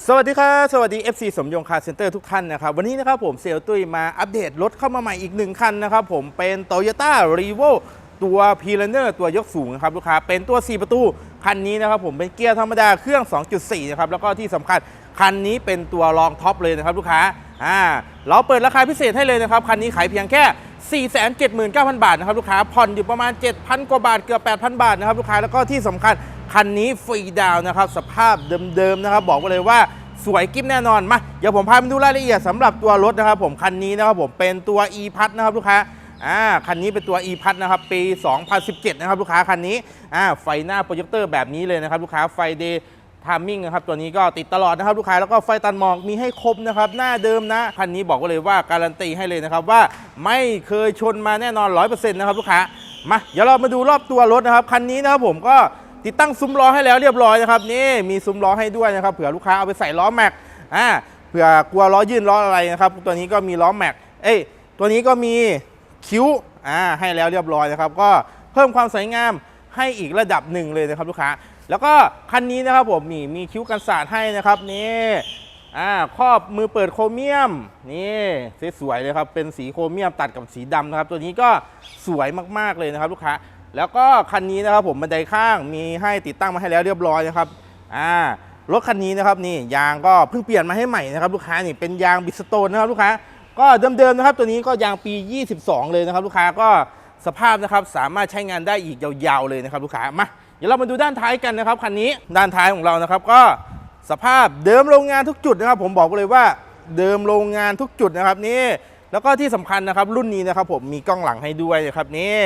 สวัสดีครับ สวัสดี FC สมยงคาร์เซ็นเตอร์ทุกท่านนะครับ วันนี้นะครับผมเซลตุ้ยมาอัปเดตรถเข้ามาใหม่อีกหนึ่งคันนะครับผมเป็น Toyota r e v o ตัว p i l a n e r ตัวยกสูงนะครับลูกค้าเป็นตัว 4 ประตู คันนี้นะครับผมเป็นเกียร์ธรรมดาเครื่อง 2.4 นะครับ แล้วก็ที่สำคัญคันนี้เป็นตัวรองท็อปเลยนะครับลูกค้าอ่าเราเปิดราคาพิเศษให้เลยนะครับ คันนี้ขายเพียงแค่ 479,000 บาทนะครับลูกค้าผ่อนอยู่ประมาณ 7,000 กว่าบาทเกือบ 8,000 บาทนะครับลูกค้าแล้วก็ที่สำคัญ คันนี้ฟรีดาวนะครับ สภาพเดิมๆนะครับ บอกไว้เลยว่าสวยกิ๊บแน่นอนมาเดี๋ยวผมพาไปดูรายละเอียดสำหรับตัวรถนะครับ ผมคันนี้นะครับผมเป็นตัว e p a s นะครับลูกค้าอ่าคันนี้เป็นตัว e p a s นะครับปี 2017 นะครับลูกค้าคันนี้อ่าไฟหน้าโปรเจคเตอร์แบบนี้เลยนะครับลูกค้าไฟเดย์ทามมิ่งนะครับตัวนี้ก็ติดตลอดนะครับลูกค้าแล้วก็ไฟตัดหมอกมีให้ครบนะครับ หน้าเดิมนะ คันนี้บอกไว้เลยว่าการันตีให้เลยนะครับว่าไม่เคยชนมาแน่นอน 100%นะครับลูกค้ามาเดี๋ยวเรามาดูรอบตัวรถนะครับ คันนี้นะครับผมก็ ติดตั้งซุ้มล้อให้แล้วเรียบร้อยนะครับนี่มีซุ้มล้อให้ด้วยนะครับเผื่อลูกค้าเอาไปใส่ล้อแม็กอ่าเผื่อกลัวล้อยื่นล้ออะไรนะครับ ตัวนี้ก็มีล้อแม็กเอ้ยตัวนี้ก็มีคิ้วอ่าให้แล้วเรียบร้อยนะครับ ก็เพิ่มความสวยงามให้อีกระดับหนึ่งเลยนะครับลูกค้า แล้วก็คันนี้นะครับผมนี่มีคิ้วกันสาดให้นะครับนี่ อ่าครอบมือเปิดโครเมียมนี่สวยเลยครับเป็นสีโครเมียมตัดกับสีดำนะครับ ตัวนี้ก็สวยมากๆเลยนะครับลูกค้าแล้วก็คันนี้นะครับผมบันไดข้างมีให้ติดตั้งมาให้แล้วเรียบร้อยนะครับอ่ารถคันนี้นะครับนี่ยางก็เพิ่งเปลี่ยนมาให้ใหม่นะครับลูกค้านี่เป็นยางบิสโตนนะครับลูกค้าก็เดิมๆนะครับตัวนี้ก็ยางปี 22 เลยนะครับลูกค้าก็สภาพนะครับสามารถใช้งานได้อีกยาวๆเลยนะครับลูกค้ามาเดี๋ยวเรามาดูด้านท้ายกันนะครับคันนี้ด้านท้ายของเรานะครับก็ สภาพเดิมโรงงานทุกจุดนะครับ ผมบอกเลยว่าเดิมโรงงานทุกจุดนะครับนี่แล้วก็ที่สำคัญนะครับรุ่นนี้นะครับผมมีกล้องหลังให้ด้วยนะครับนี่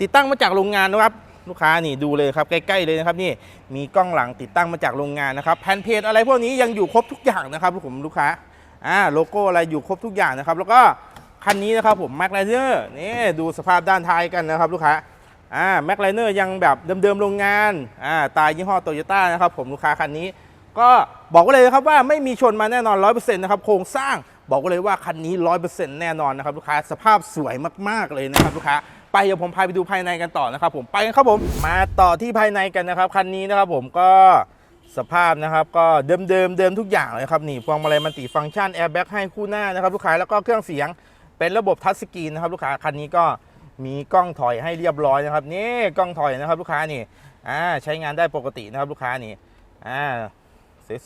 ติดตั้งมาจากโรงงานนะครับลูกค้านี่ดูเลยครับใกล้ๆเลยนะครับนี่มีกล้องหลังติดตั้งมาจากโรงงานนะครับแผ่นเพจอะไรพวกนี้ยังอยู่ครบทุกอย่างนะครับผมลูกค้าอ่าโลโก้อะไรอยู่ครบทุกอย่างนะครับ แล้วก็คันนี้นะครับผมแม็กไลเนอร์นี่ดูสภาพด้านท้ายกันนะครับลูกค้าอ่าแม็กไลเนอร์ยังแบบเดิมๆโรงงานอ่าตายยี่ห้อโตโยต้านะครับผมลูกค้าคันนี้ ก็บอกไว้เลยนะครับว่าไม่มีชนมาแน่นอน 100%นะครับโครงสร้างบอกไว้เลยว่าคันนี้ 100%แน่นอนนะครับลูกค้าสภาพสวยมากๆเลยนะครับลูกค้าไปเดี๋ยวผมพาไปดูภายในกันต่อนะครับผมไปกันครับผมมาต่อที่ภายในกันนะครับคันนี้นะครับผมก็สภาพนะครับก็เดิมเดิมเดิมทุกอย่างเลยครับนี่พวงมาลัยมันติฟังก์ชันแอร์แบ็กให้คู่หน้านะครับลูกค้าแล้วก็เครื่องเสียงเป็นระบบทัชสกรีนนะครับลูกค้าคันนี้ก็มีกล้องถอยให้เรียบร้อยนะครับนี่กล้องถอยนะครับลูกค้านี่อ่าใช้งานได้ปกตินะครับลูกค้านี่อ่า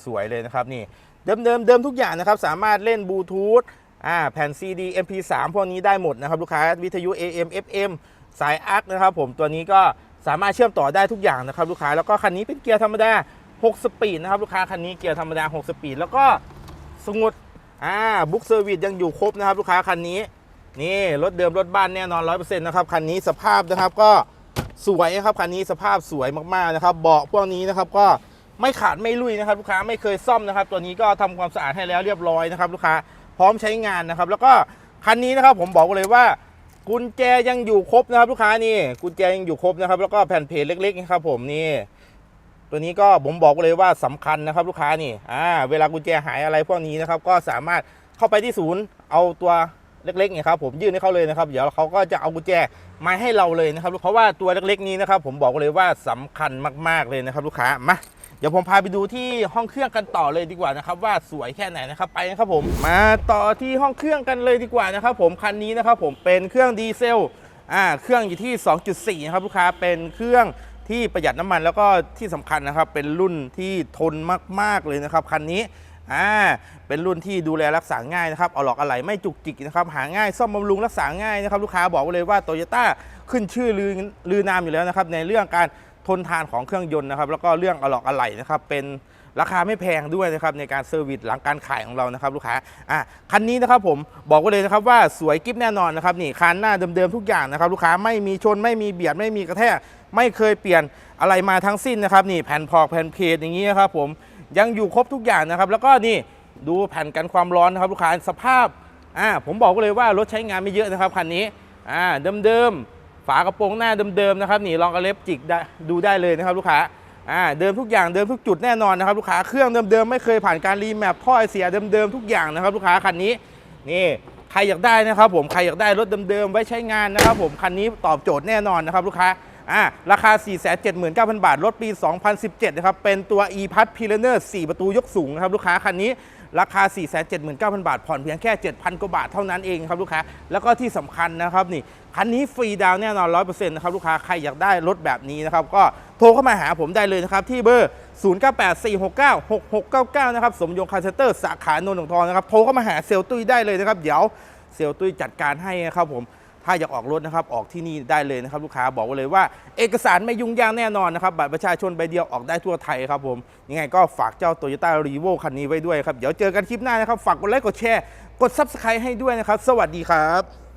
สวยๆเลยนะครับนี่เดิมเดิมเดิมทุกอย่างนะครับ สามารถเล่นบลูทูธอ่าแผ่น CD MP3 พวกนี้ได้หมดนะครับลูกค้าวิทยุ AM FM สายอักนะครับผมตัวนี้ก็สามารถเชื่อมต่อได้ทุกอย่างนะครับลูกค้าแล้วก็คันนี้เป็นเกียร์ธรรมดา 6 สปีดนะครับลูกค้าคันนี้เกียร์ธรรมดา 6 สปีดแล้วก็สมุดอ่าบุ๊กเซอร์วิสยังอยู่ครบนะครับลูกค้าคันนี้นี่รถเดิมรถบ้านแน่นอน100%นะครับคันนี้สภาพนะครับก็สวยนะครับคันนี้สภาพสวยมากๆนะครับเบาะพวกนี้นะครับก็ ไม่ขาดไม่ลุยนะครับลูกค้าไม่เคยซ่อมนะครับ ตัวนี้ก็ทำความสะอาดให้แล้วเรียบร้อยนะครับ ลูกค้าพร้อมใช้งานนะครับ แล้วก็คันนี้นะครับผมบอกเลยว่ากุญแจยังอยู่ครบนะครับลูกค้านี่กุญแจยังอยู่ครบนะครับ แล้วก็แผ่นเพจเล็กๆนะครับผมนี่ตัวนี้ก็ผมบอกเลยว่าสำคัญนะครับ ลูกค้านี่อ่าเวลากุญแจหายอะไรพวกนี้นะครับ ก็สามารถเข้าไปที่ศูนย์เอาตัวเล็กๆเนี่ยครับผมยื่นให้เขาเลยนะครับ เดี๋ยวเขาก็จะเอากุญแจมาให้เราเลยนะครับเพราะว่าตัวเล็กๆนี้นะครับ ผมบอกเลยว่าสำคัญมากๆเลยนะครับ ลูกค้ามา เดี๋ยวผมพาไปดูที่ห้องเครื่องกันต่อเลยดีกว่านะครับว่าสวยแค่ไหนนะครับไปนะครับผมมาต่อที่ห้องเครื่องกันเลยดีกว่านะครับผมคันนี้นะครับผมเป็นเครื่องดีเซลอ่าเครื่องอยู่ที่ 2.4นะครับลูกค้าเป็นเครื่องที่ประหยัดน้ำมันแล้วก็ที่สำคัญนะครับ เป็นรุ่นที่ทนมาก ๆ เลยนะครับคันนี้อ่าเป็นรุ่นที่ดูแลรักษาง่ายนะครับเอาหลอกอะไหล่ไม่จุกจิกนะครับหาง่ายซ่อมบำรุงรักษาง่ายนะครับลูกค้าบอกไว้เลยว่าโตโยต้าขึ้นชื่อลือลือนามอยู่แล้วนะครับในเรื่องการ ทนทานของเครื่องยนต์นะครับ แล้วก็เรื่องอะลอกอะไหล่นะครับ เป็นราคาไม่แพงด้วยนะครับในการเซอร์วิสหลังการขายของเรานะครับลูกค้าอะคันนี้นะครับผมบอกไว้เลยนะครับว่าสวยกิ๊บแน่นอนนะครับนี่คันหน้าเดิมๆทุกอย่างนะครับลูกค้าไม่มีชนไม่มีเบียดไม่มีกระแทกไม่เคยเปลี่ยนอะไรมาทั้งสิ้นนะครับนี่แผ่นพอกแผ่นเพจอย่างนี้นะครับผมยังอยู่ครบทุกอย่างนะครับ แล้วก็นี่ดูแผ่นกันความร้อนนะครับลูกค้าสภาพอ่าผมบอกไว้เลยว่ารถใช้งานไม่เยอะนะครับคันนี้อ่าเดิมๆ ฝากระโปรงหน้าเดิมๆนะครับนี่ลองกระเล็บจิกได้ดูได้เลยนะครับลูกค้าอ่าเดิมทุกอย่างเดิมทุกจุดแน่นอนนะครับลูกค้าเครื่องเดิมๆไม่เคยผ่านการรีแมปท่อไอเสียเดิมๆทุกอย่างนะครับลูกค้าคันนี้นี่ใครอยากได้นะครับผมใครอยากได้รถเดิมๆไว้ใช้งานนะครับผมคันนี้ตอบโจทย์แน่นอนนะครับลูกค้า อ่าราคา 479,000 บาท รถปี 2017 นะครับ เป็นตัว E-Pass p i l a n e r 4 ประตูยกสูงนะครับ ลูกค้าคันนี้ราคา 479,000 บาท ผ่อนเพียงแค่ 7,000 กว่าบาทเท่านั้นเองครับลูกค้า แล้วก็ที่สำคัญนะครับนี่ คันนี้ฟรีดาวแน่นอน 100%นะครับลูกค้า ใครอยากได้รถแบบนี้นะครับ ก็โทรเข้ามาหาผมได้เลยนะครับ ที่เบอร์ 0984696699 นะครับ สมยงคาร์เซเตอร์สาขานนท์หนทองนะครับ โทรเข้ามาหาเซลตุ้ยได้เลยนะครับ เดี๋ยวเซลลตุ้ยจัดการให้นะครับผม ถ้าอยากออกรถนะครับออกที่นี่ได้เลยนะครับลูกค้าบอกไว้เลยว่า เอกสารไม่ยุ่งยากแน่นอนนะครับบัตรประชาชนใบเดียวออกได้ทั่วไทยครับผมยังไงก็ฝากเจ้า Toyota r e v o คันนี้ไว้ด้วยครับเดี๋ยวเจอกันคลิปหน้านะครับฝากกดไลค์กดแชร์กด Subscribe ให้ด้วยนะครับ สวัสดีครับ